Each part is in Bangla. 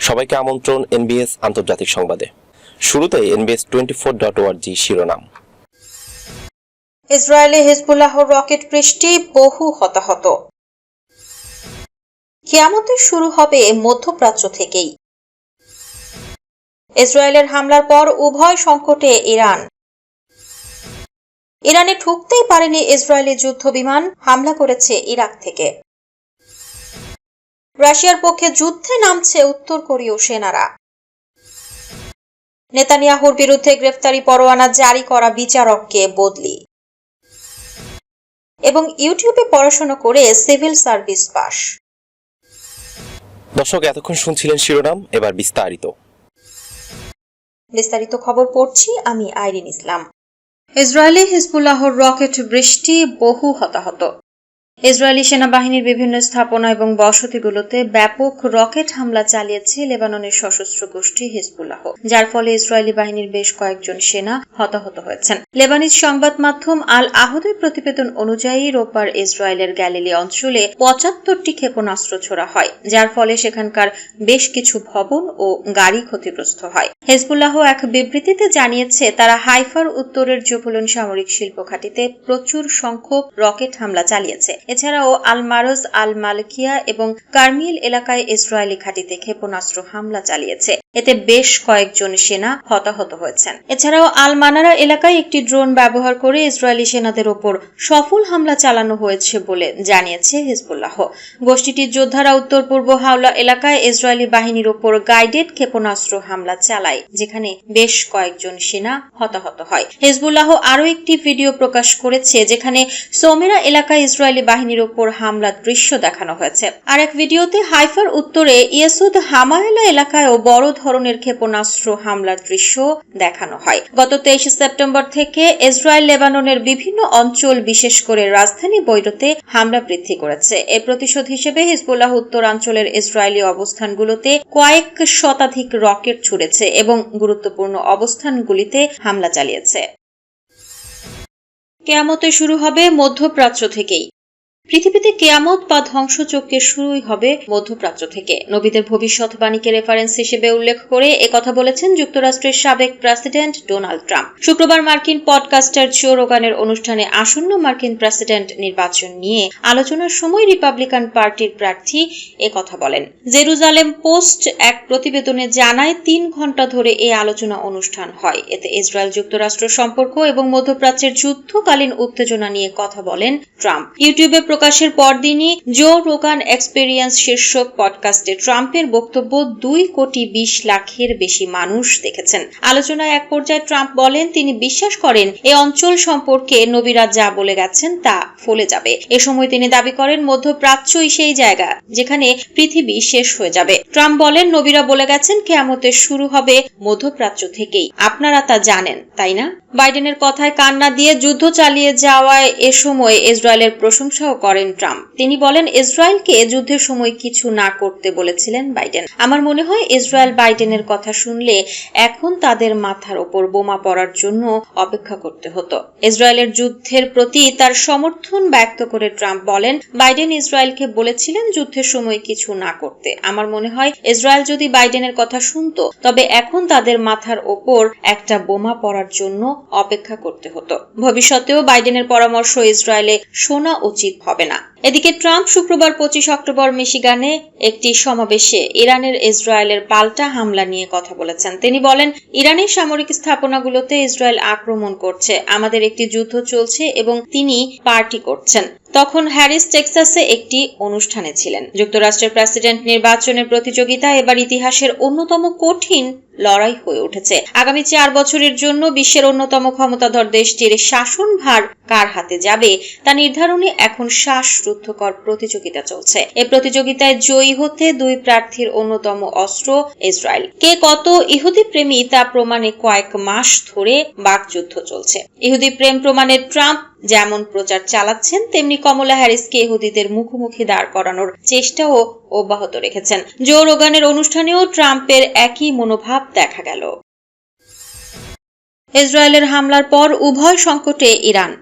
সবাইকে আমন্ত্রণ এনবিএস আন্তর্জাতিক সংবাদে। শুরুতে এনবিএস টোয়েন্টি ফোর ডট ওয়ার্জি শিরোনাম। ইসরায়েলে হিজবুল্লাহর রকেট বৃষ্টি বহু হতাহত। কিয়ামতের শুরু হবে মধ্যপ্রাচ্য থেকেই। ইসরায়েলের হামলার পর উভয় সংকটে ইরান। ইরানে ঠুকতেই পারেনি ইসরায়েলি যুদ্ধ বিমান হামলা করেছে ইরাক থেকে। রাশিয়ার পক্ষে যুদ্ধে নামছে উত্তর কোরীয় সেনারা। নেতানিয়াহুর বিরুদ্ধে গ্রেফতারি পরোয়ানা জারি করা বিচারককে বদলি। এবং ইউটিউবে পড়াশোনা করে সিভিল সার্ভিস পাস। দর্শক এতক্ষণ শুনছিলেন শিরোনাম এবার বিস্তারিত। বিস্তারিত খবর পড়ছি আমি আইরিন ইসলাম। ইসরায়েলে হিজবুল্লাহর রকেট বৃষ্টি বহু হতাহত। ইসরায়েলি সেনাবাহিনীর বিভিন্ন স্থাপনা এবং বসতিগুলোতে ব্যাপক রকেট হামলা চালিয়েছে লেবাননের সশস্ত্র গোষ্ঠী হিজবুল্লাহ, যার ফলে ইসরায়েলি বাহিনীর বেশ কয়েকজন সেনা হতাহত হয়েছেন। লেবানিজ সংবাদ মাধ্যম আল আহদের প্রতিবেদন অনুযায়ী, রোববার ইসরায়েলের গ্যালিলি অঞ্চলে পঁচাত্তরটি ক্ষেপণাস্ত্র ছোড়া হয়, যার ফলে সেখানকার বেশ কিছু ভবন ও গাড়ি ক্ষতিগ্রস্ত হয়। হেজবুল্লাহ এক বিবৃতিতে জানিয়েছে, তারা হাইফার উত্তরের জবুলন সামরিক শিল্প ঘাটিতে প্রচুর সংখ্যক রকেট হামলা চালিয়েছে। এছাড়াও আল মারজ আল মালকিয়া এবং কার্মিল এলাকায় ইসরায়েলি ঘাটিতে ক্ষেপণাস্ত্র হামলা চালিয়েছে। এতে বেশ কয়েকজন সেনা হতাহত হয়েছেন। এছাড়াও আল মানারা এলাকায় একটি ড্রোন ব্যবহার করে ইসরায়েলি সেনাদের ওপর সফল হামলা চালানো হয়েছে বলে জানিয়েছে হিজবুল্লাহ। গোষ্ঠীটির যোদ্ধারা উত্তর পূর্ব হাওলা এলাকায় ইসরায়েলি বাহিনীর ওপর গাইডেড ক্ষেপণাস্ত্র হামলা চালায়, যেখানে বেশ কয়েকজন সেনা হতাহত হয়। হিজবুল্লাহ আরও একটি ভিডিও প্রকাশ করেছে, যেখানে সোমেরা এলাকায় ইসরায়েলি বাহিনীর ওপর হামলার দৃশ্য দেখানো হয়েছে। আর এক ভিডিওতে হাইফার উত্তরে ইয়েসুদ হামায়লা এলাকায়ও বড় ধরনের ক্ষেপণাস্ত্র হামলার দৃশ্য দেখানো হয়। গত তেইশে সেপ্টেম্বর থেকে ইসরায়েল, লেবাননের বিভিন্ন অঞ্চল, বিশেষ করে রাজধানী বৈরুতে, হামলা বৃদ্ধি করেছে। এর প্রতিশোধ হিসেবে হিজবুল্লাহ উত্তরাঞ্চলের ইসরায়েলি অবস্থানগুলোতে কয়েক শতাধিক রকেট ছুড়েছে এবং গুরুত্বপূর্ণ অবস্থানগুলিতে হামলা চালিয়েছে। কেয়ামতে শুরু হবে মধ্যপ্রাচ্য থেকেই। পৃথিবীতে কেয়ামত বা ধ্বংসযজ্ঞের শুরুই হবে মধ্যপ্রাচ্য থেকে। নবীদের ভবিষ্যৎবাণীকে রেফারেন্স হিসেবে উল্লেখ করে একথা বলেছেন যুক্তরাষ্ট্রের সাবেক প্রেসিডেন্ট ডোনাল্ড ট্রাম্প। শুক্রবার মার্কিন পডকাস্টার জো রোগানের অনুষ্ঠানে আসন্ন মার্কিন প্রেসিডেন্ট নির্বাচন নিয়ে আলোচনার সময় রিপাবলিকান পার্টির প্রার্থী একথা বলেন। জেরুজালেম পোস্ট এক প্রতিবেদনে জানায়, তিন ঘণ্টা ধরে এই আলোচনা অনুষ্ঠান হয়। এতে ইসরায়েল যুক্তরাষ্ট্র সম্পর্ক এবং মধ্যপ্রাচ্যের যুদ্ধকালীন উত্তেজনা নিয়ে কথা বলেন ট্রাম্প। ইউটিউবে প্রকাশের পরদিনই জো রোগান এক্সপেরিয়েন্স শীর্ষক পডকাস্টে ট্রাম্পের বক্তব্য দুই কোটি বিশ লাখের বেশি মানুষ দেখেছেন। আলোচনায় এক পর্যায়ে ট্রাম্প বলেন, তিনি বিশ্বাস করেন এই অঞ্চল সম্পর্কে নবীরা যা বলে গেছেন তা ফলে যাবে। এ সময় তিনি দাবি করেন, মধ্যপ্রাচ্যই সেই জায়গা যেখানে পৃথিবী শেষ হয়ে যাবে। ট্রাম্প বলেন, নবীরা বলে গেছেন, কেয়ামতের শুরু হবে মধ্যপ্রাচ্য থেকেই। আপনারা তা জানেন, তাই না? বাইডেনের কথায় কান্না দিয়ে যুদ্ধ চালিয়ে যাওয়ায় এ সময় ইসরায়েলের প্রশংসাও করেন ট্রাম্প। তিনি বলেন, ইসরায়েলকে যুদ্ধের সময় কিছু না করতে বলেছিলেন বাইডেন। আমার মনে হয়, ইসরায়েল বাইডেনের কথা শুনলে এখন তাদের মাথার ওপর বোমা পড়ার জন্য অপেক্ষা করতে হতো। ইসরায়েলের যুদ্ধের প্রতি তার সমর্থন ব্যক্ত করে ট্রাম্প বলেন, বাইডেন ইসরায়েলকে বলেছিলেন যুদ্ধের সময় কিছু না করতে। আমার মনে হয়, ইসরায়েল যদি বাইডেনের কথা শুনতো, তবে এখন তাদের মাথার ওপর একটা বোমা পড়ার জন্য অপেক্ষা করতে হতো। ভবিষ্যতেও বাইডেনের পরামর্শ ইসরায়েলে শোনা উচিত হবে। না। এদিকে ট্রাম্প শুক্রবার পঁচিশ অক্টোবর মিশিগানে একটি সমাবেশে ইরানের ইসরায়েলের পাল্টা হামলা নিয়ে কথা বলেছেন। তিনি বলেন, ইরানের সামরিক স্থাপনাগুলোতে ইসরায়েল আক্রমণ করছে, আমাদের একটি যুদ্ধ চলছে এবং তিনি পার্টি করছেন। তখন হ্যারিস টেক্সাসে একটি অনুষ্ঠানে ছিলেন। যুক্তরাষ্ট্রের প্রেসিডেন্ট নির্বাচনের প্রতিযোগিতা এবার ইতিহাসের অন্যতম কঠিন লড়াই হয়ে উঠেছে। আগামী চার বছরের জন্য বিশ্বের অন্যতম ক্ষমতাধর দেশটির শাসনভার কার হাতে যাবে তা নির্ধারণে এখন শ্বাসরুদ্ধকর প্রতিযোগিতা চলছে। এই প্রতিযোগিতায় জয়ী হতে দুই প্রার্থীর অন্যতম অস্ত্র ইসরায়েল। কে কত ইহুদি প্রেমী তা প্রমাণে কয়েক মাস ধরে বাকযুদ্ধ চলছে। ইহুদি প্রেম প্রমাণে ট্রাম্প যেমন প্রচার চালাচ্ছেন, তেমনি কমলা হ্যারিসকে ইহুদিদের মুখোমুখি দাঁড় করানোর চেষ্টাও অব্যাহত রেখেছেন। জো রোগানের অনুষ্ঠানেও ট্রাম্পের একই মনোভাব দেখা গেল। ইসরায়েলের হামলার পর উভয় সংকটে ইরান।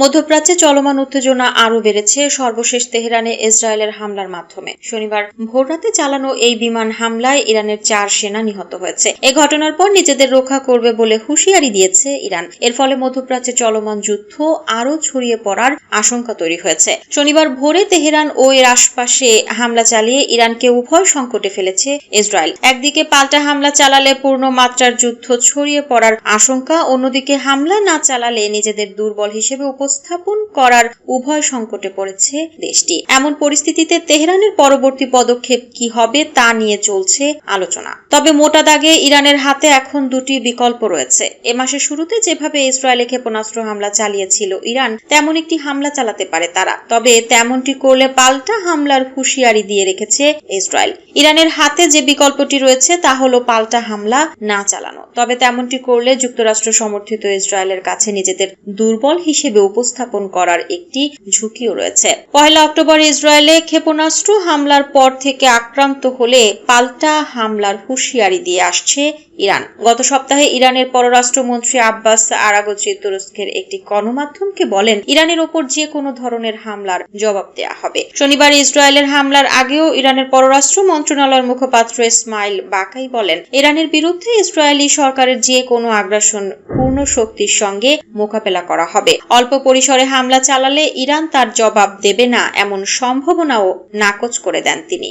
মধ্যপ্রাচ্যে চলমান উত্তেজনা আরও বেড়েছে। সর্বশেষ তেহরানে ইসরায়েলের হামলার মাধ্যমে। শনিবার ভোররাতে চালানো এই বিমান হামলায় ইরানের চার সেনা নিহত হয়েছে। এ ঘটনার পর নিজেদের রক্ষা করবে বলে হুঁশিয়ারি দিয়েছে ইরান। এর ফলে মধ্যপ্রাচ্যে চলমান যুদ্ধ আরও ছড়িয়ে পড়ার আশঙ্কা তৈরি হয়েছে। শনিবার ভোরে তেহরান ও এর আশপাশে হামলা চালিয়ে ইরানকে উভয় সংকটে ফেলেছে ইসরায়েল। একদিকে পাল্টা হামলা চালালে পূর্ণ মাত্রার যুদ্ধ ছড়িয়ে পড়ার আশঙ্কা, অন্যদিকে হামলা না চালালে নিজেদের দুর্বল হিসেবে উপস্থাপন করার উভয় সংকটে পড়েছে দেশটি। এমন পরিস্থিতিতে তেহরানের পরবর্তী পদক্ষেপ কি হবে তা নিয়ে চলছে আলোচনা। তবে মোটা দাগে ইরানের হাতে এখন দুটি বিকল্প রয়েছে। এ মাসের শুরুতে যেভাবে ইসরায়েলে ক্ষেপণাস্ত্র হামলা চালিয়েছিল ইরান, তেমন একটি হামলা চালাতে পারে তারা। তবে তেমনটি করলে পাল্টা হামলার হুঁশিয়ারি দিয়ে রেখেছে ইসরায়েল। ইরানের হাতে যে বিকল্পটি রয়েছে তা হলো পাল্টা হামলা না চালানো। তবে তেমনটি করলে যুক্তরাষ্ট্র সমর্থিত ইসরায়েলের কাছে নিজেদের দুর্বল হিসেবে উপস্থাপন করার একটি ঝুঁকিও রয়েছে। পয়লা অক্টোবর ইসরায়েলে ক্ষেপণাস্ত্র হামলার পর থেকে আক্রান্ত হলে পাল্টা হামলার হুঁশিয়ারি দিয়ে আসছে ইরান। গত সপ্তাহে ইরানের পররাষ্ট্রমন্ত্রী আব্বাস আরাগচি তুরস্কের একটি গণমাধ্যমকে বলেন, ইরানের ওপর যে কোনো ধরনের হামলার জবাব দেয়া হবে। শনিবার ইসরায়েলের হামলার আগেও ইরানের পররাষ্ট্র মন্ত্রণালয়ের মুখপাত্র ইসমাইল বাকাই বলেন, ইরানের বিরুদ্ধে ইসরায়েলি সরকারের যে কোনো আগ্রাসন পূর্ণ শক্তির সঙ্গে মোকাবেলা করা হবে। অল্প পরিসরে হামলা চালালে ইরান তার জবাব দেবে না, এমন সম্ভাবনাও নাকচ করে দেন তিনি।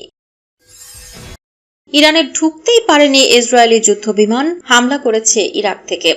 ইরানে ঢুকতেই পারেনি ইসরায়েলি যুদ্ধবিমান হামলা করেছে ইরাক থেকে।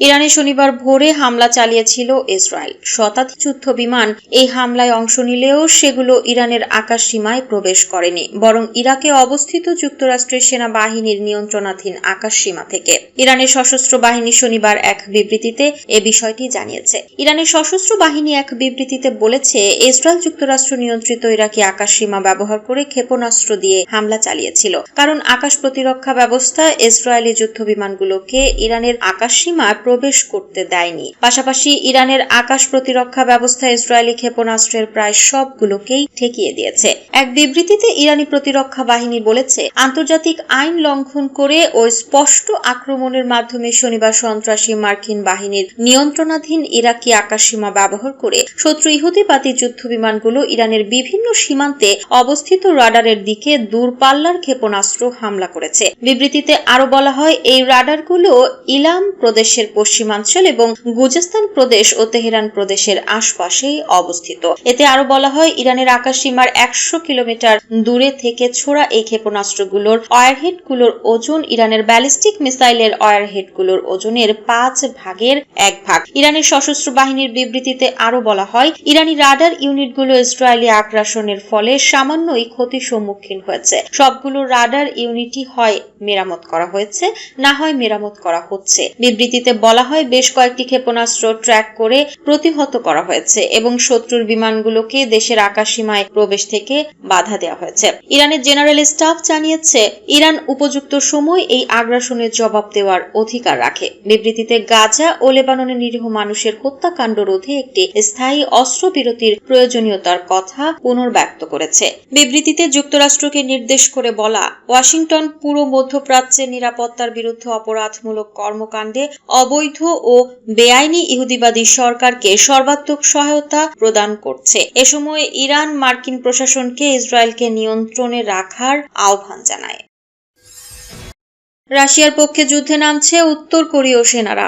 ইরানে শনিবার ভোরে হামলা চালিয়েছিল ইসরায়েল। শতাধিক যুদ্ধ বিমান এই হামলায় অংশ নিলেও সেগুলো ইরানের আকাশ সীমায় প্রবেশ করেনি, বরং ইরাকে অবস্থিত যুক্তরাষ্ট্রের সেনাবাহিনীর নিয়ন্ত্রণাধীন আকাশ সীমা থেকে। ইরানের সশস্ত্র বাহিনী শনিবার এক বিবৃতিতে এ বিষয়টি জানিয়েছে। ইরানের সশস্ত্র বাহিনী এক বিবৃতিতে বলেছে, ইসরায়েল যুক্তরাষ্ট্র নিয়ন্ত্রিত ইরাকি আকাশ সীমা ব্যবহার করে ক্ষেপণাস্ত্র দিয়ে হামলা চালিয়েছিল। কারণ আকাশ প্রতিরক্ষা ব্যবস্থা ইসরায়েলি যুদ্ধ বিমানগুলোকে ইরানের আকাশ সীমায় প্রবেশ করতে দেয়নি। পাশাপাশি ইরানের আকাশ প্রতিরক্ষা ব্যবস্থা ইসরায়েলি ক্ষেপণাস্ত্রের প্রায় সবগুলোকেই ঠেকিয়ে দিয়েছে। এক বিবৃতিতে ইরানি প্রতিরক্ষা বাহিনী বলেছে, আন্তর্জাতিক আইন লঙ্ঘন করে ও স্পষ্ট আক্রমণের মাধ্যমে শনিবার সন্ত্রাসী মার্কিন বাহিনীর নিয়ন্ত্রণাধীন ইরাকি আকাশসীমা ব্যবহার করে শত্রু ইহুদিবাদী যুদ্ধ বিমানগুলো ইরানের বিভিন্ন সীমান্তে অবস্থিত রাডারের দিকে দূরপাল্লার ক্ষেপণাস্ত্র হামলা করেছে। বিবৃতিতে আরও বলা হয়, এই রাডারগুলো ইলাম প্রদেশের পশ্চিমাঞ্চল এবং গুজস্তান প্রদেশ ও তেহরান প্রদেশের আশপাশেই অবস্থিত। এতে আরও বলা হয়, ইরানের আকাশ সীমার একশো কিলোমিটার দূরে থেকে ছোড়া এই ক্ষেপণাস্ত্রগুলোর ওয়ারহেডগুলোর ওজন ইরানের ব্যালিস্টিক মিসাইলের ওয়ারহেডগুলোর ওজনের পাঁচ ভাগের এক ভাগ। ইরানের সশস্ত্র বাহিনীর বিবৃতিতে আরও বলা হয়, ইরানি রাডার ইউনিটগুলো ইসরায়েলি আগ্রাসনের ফলে সামান্যই ক্ষতির সম্মুখীন হয়েছে। সবগুলো রাডার ইউনিটই হয় মেরামত করা হয়েছে, না হয় মেরামত করা হচ্ছে। বিবৃতিতে বলা হয় বেশ কয়েকটি ক্ষেপণাস্ত্র ট্র্যাক করে প্রতিহত করা হয়েছে এবং শত্রুর বিমানগুলোকে দেশের আকাশসীমায় প্রবেশ থেকে বাধা দেওয়া হয়েছে। ইরানের জেনারেল স্টাফ জানিয়েছে, ইরান উপযুক্ত সময় এই আগ্রাসনের জবাব দেওয়ার অধিকার রাখে। বিবৃতিতে গাজা ও লেবাননের নিরীহ মানুষের হত্যাকাণ্ড রোধে একটি স্থায়ী অস্ত্রবিরতির প্রয়োজনীয়তার কথা পুনর্ব্যক্ত করেছে। বিবৃতিতে যুক্তরাষ্ট্রকে নির্দেশ করে বলা, ওয়াশিংটন পুরো মধ্যপ্রাচ্যের নিরাপত্তার বিরুদ্ধে অপরাধমূলক কর্মকাণ্ডে অবৈধ ও বেআইনি ইহুদিবাদী সরকারকে সর্বাত্মক সহায়তা প্রদান করছে। এ সময় ইরান মার্কিন প্রশাসনকে ইসরায়েলকে নিয়ন্ত্রণে রাখার আহ্বান জানায়। রাশিয়ার পক্ষে যুদ্ধে নামছে উত্তর কোরীয় সেনারা।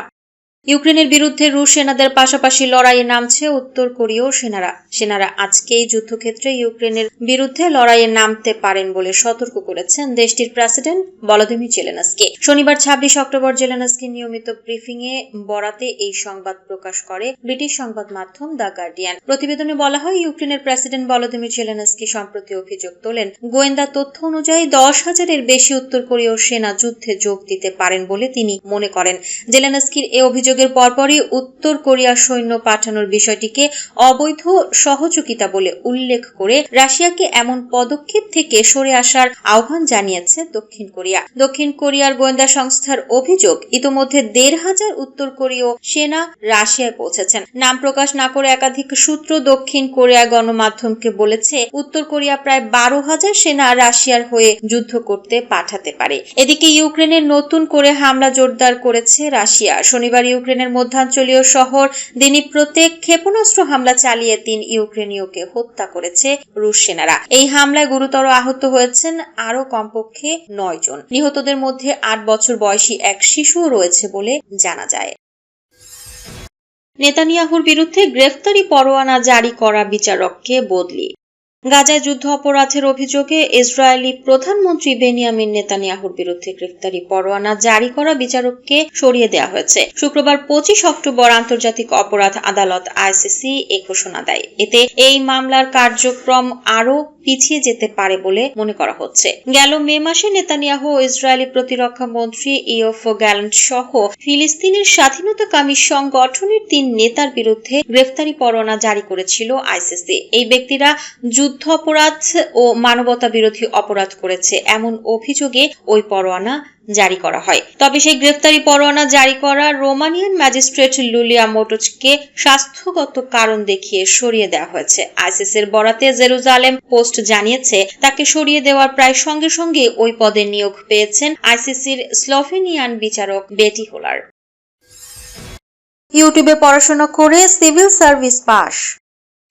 ইউক্রেনের বিরুদ্ধে রুশ সেনাদের পাশাপাশি লড়াইয়ে নামছে উত্তর কোরীয় সেনারা। সেনারা আজকে এই যুদ্ধক্ষেত্রে ইউক্রেনের বিরুদ্ধে লড়াইয়ে নামতে পারেন বলে সতর্ক করেছেন দেশটির প্রেসিডেন্ট ভলোদিমির জেলেনস্কি। শনিবার ছাব্বিশ অক্টোবর জেলেনস্কি নিয়মিত ব্রিফিং এ বরাতে এই সংবাদ প্রকাশ করে ব্রিটিশ সংবাদ মাধ্যম দ্য গার্ডিয়ান। প্রতিবেদনে বলা হয়, ইউক্রেনের প্রেসিডেন্ট ভলোদিমির জেলেনস্কি সম্প্রতি অভিযোগ তোলেন, গোয়েন্দা তথ্য অনুযায়ী দশ হাজারের বেশি উত্তর কোরীয় সেনা যুদ্ধে যোগ দিতে পারেন বলে তিনি মনে করেন। জেলেনস্কির এ অভিযোগের পরপরই উত্তর কোরিয়ার সৈন্য পাঠানোর বিষয়টিকে অবৈধ সহযোগিতা বলে উল্লেখ করে রাশিয়াকে এমন পদক্ষেপ থেকে সরে আসার আহ্বান জানিয়েছে দক্ষিণ কোরিয়া। দক্ষিণ কোরিয়ার গোয়েন্দা সংস্থার অভিযোগ, ইতোমধ্যে দেড় হাজার উত্তর কোরীয় সেনা রাশিয়ায় পৌঁছেছেন। নাম প্রকাশ না করে একাধিক সূত্র দক্ষিণ কোরিয়া গণমাধ্যমকে বলেছে, উত্তর কোরিয়া প্রায় বারো হাজার সেনা রাশিয়ার হয়ে যুদ্ধ করতে পাঠাতে পারে। এদিকে ইউক্রেনের নতুন করে হামলা জোরদার করেছে রাশিয়া। শনিবার ইউক্রেনের মধ্যাঞ্চলীয় শহর দিনিপ্রোতে ক্ষেপণাস্ত্র হামলা চালিয়ে তিন ইউক্রেনীয়কে হত্যা করেছে রুশ সেনারা। এই হামলায় গুরুতর আহত হয়েছেন আরও কমপক্ষে নয় জন। নিহতদের মধ্যে আট বছর বয়সী এক শিশুও রয়েছে বলে জানা যায়। নেতানিয়াহুর বিরুদ্ধে গ্রেফতারি পরোয়ানা জারি করা বিচারককে বদলি। গাজায় যুদ্ধ অপরাধের অভিযোগে ইসরায়েলি প্রধানমন্ত্রী বেনিয়ামিন নেতানিয়াহুর বিরুদ্ধে গ্রেফতারি পরোয়ানা জারি করা বিচারককে সরিয়ে দেওয়া হয়েছে। শুক্রবার পঁচিশ অক্টোবর আন্তর্জাতিক অপরাধ আদালত আইসিসি এ ঘোষণা দেয়। এতে এই মামলার কার্যক্রম আরও পিছিয়ে যেতে পারে বলে মনে করা হচ্ছে। গেল মে মাসে নেতানিয়াহু ইসরায়েলি প্রতিরক্ষা মন্ত্রী ইওফ গ্যালেন্ট সহ ফিলিস্তিনের স্বাধীনতাকামী সংগঠনের তিন নেতার বিরুদ্ধে গ্রেফতারি পরোয়ানা জারি করেছিল আইসিসি। এই ব্যক্তিরা যুদ্ধ অপরাধ ও মানবতা বিরোধী অপরাধ করেছে। এমন অভিযোগে ওই পরোয়ানা জারি করা হয়। তবে সেই গ্রেফতারি পরোয়ানা জারি করা রোমানিয়ান ম্যাজিস্ট্রেট লুলিয়া মোটোচকে স্বাস্থ্যগত কারণ দেখিয়ে সরিয়ে দেওয়া হয়েছে। আইসিসির বরাতে জেরুজালেম পোস্ট জানিয়েছে, তাকে সরিয়ে দেওয়ার প্রায় সঙ্গে সঙ্গে ওই পদে নিয়োগ পেয়েছেন আইসিসির স্লোভেনিয়ান বিচারক বেটি হোলার। ইউটিউবে পড়াশোনা করে সিভিল সার্ভিস পাশ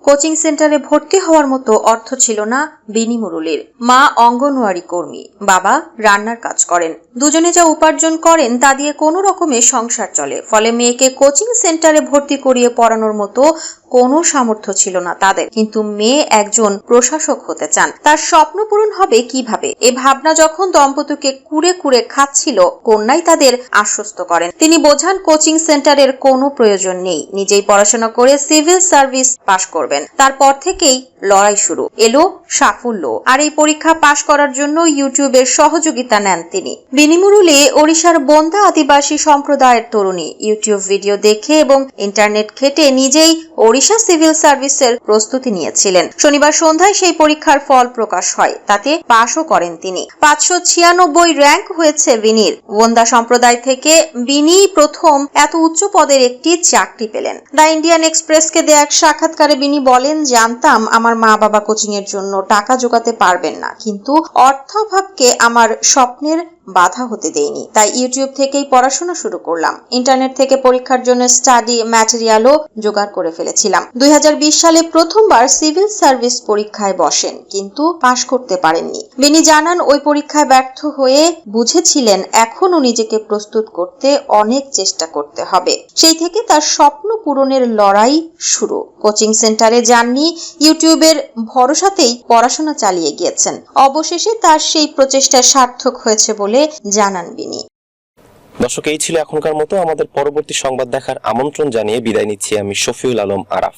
কোচিং সেন্টারে ভর্তি হওয়ার মতো অর্থ ছিল না বিনি মুরুলির মা অঙ্গনওয়াড়ি কর্মী, বাবা রান্নার কাজ করেন। দুজনে যা উপার্জন করেন তা দিয়ে কোনো রকমে সংসার চলে। ফলে মেয়েকে কোচিং সেন্টারে ভর্তি করিয়ে পড়ানোর মতো কোনো সামর্থ্য ছিল না তাদের। কিন্তু মেয়ে একজন প্রশাসক হতে চান। তার স্বপ্ন পূরণ হবে কীভাবে? এ ভাবনা যখন দম্পতিকে কুড়ে কুড়ে খাচ্ছিল, কন্যাই তাদের আশ্বস্ত করেন। তিনি বোঝান কোচিং সেন্টারের কোনো প্রয়োজন নেই। নিজেই পড়াশোনা করে সিভিল সার্ভিস পাশ করবেন। তারপর থেকেই লড়াই শুরু। এলো সাফল্য। আর এই পরীক্ষা পাশ করার জন্য ইউটিউবের সহযোগিতা নেন তিনি। বিনিমুরুলে ওড়িশার বন্দা আদিবাসী সম্প্রদায়ের তরুণী। ইউটিউব ভিডিও দেখে এবং ইন্টারনেট ঘেটে নিজেই ওড়িশা সিভিল সার্ভিসের প্রস্তুতি নিয়েছিলেন। শনিবার সন্ধ্যায় সেই পরীক্ষার ফল প্রকাশ হয়। তাতে পাশও করেন তিনি। পাঁচশো ছিয়ানব্বই র্যাঙ্ক হয়েছে বিনির। বন্দা সম্প্রদায় থেকে বিনি প্রথম এত উচ্চ পদের একটি চাকরি পেলেন। দ্য ইন্ডিয়ান এক্সপ্রেসকে দেয়া এক সাক্ষাৎকারে বিনি বলেন, জানতাম আমার মা বাবা কোচিং এর জন্য টাকা জোগাতে পারবেন না। কিন্তু অর্থাভাবকে আমার স্বপ্নের বাধা হতে দেয়নি। তাই ইউটিউব থেকেই পড়াশোনা শুরু করলাম। ইন্টারনেট থেকে পরীক্ষার জন্য স্টাডি ম্যাটেরিয়ালও জোগাড় করে ফেলেছিলাম। দুই সালে প্রথমবার সিভিল সার্ভিস পরীক্ষায় বসেন, কিন্তু পাশ করতে পারেননি। বিনি জানান, ওই পরীক্ষায় ব্যর্থ হয়ে বুঝেছিলেন, এখনও নিজেকে প্রস্তুত করতে অনেক চেষ্টা করতে হবে। সেই থেকে তার স্বপ্ন পূরণের লড়াই শুরু। কোচিং সেন্টারে যাননি, ইউটিউবের ভরসাতেই পড়াশোনা চালিয়ে গিয়েছেন। অবশেষে তার সেই প্রচেষ্টা সার্থক হয়েছে বলে জানান বিনি। দর্শক, এই ছিল এখনকার মতো। আমাদের পরবর্তী সংবাদ দেখার আমন্ত্রণ জানিয়ে বিদায় নিচ্ছি আমি শফিউল আলম আরাফ।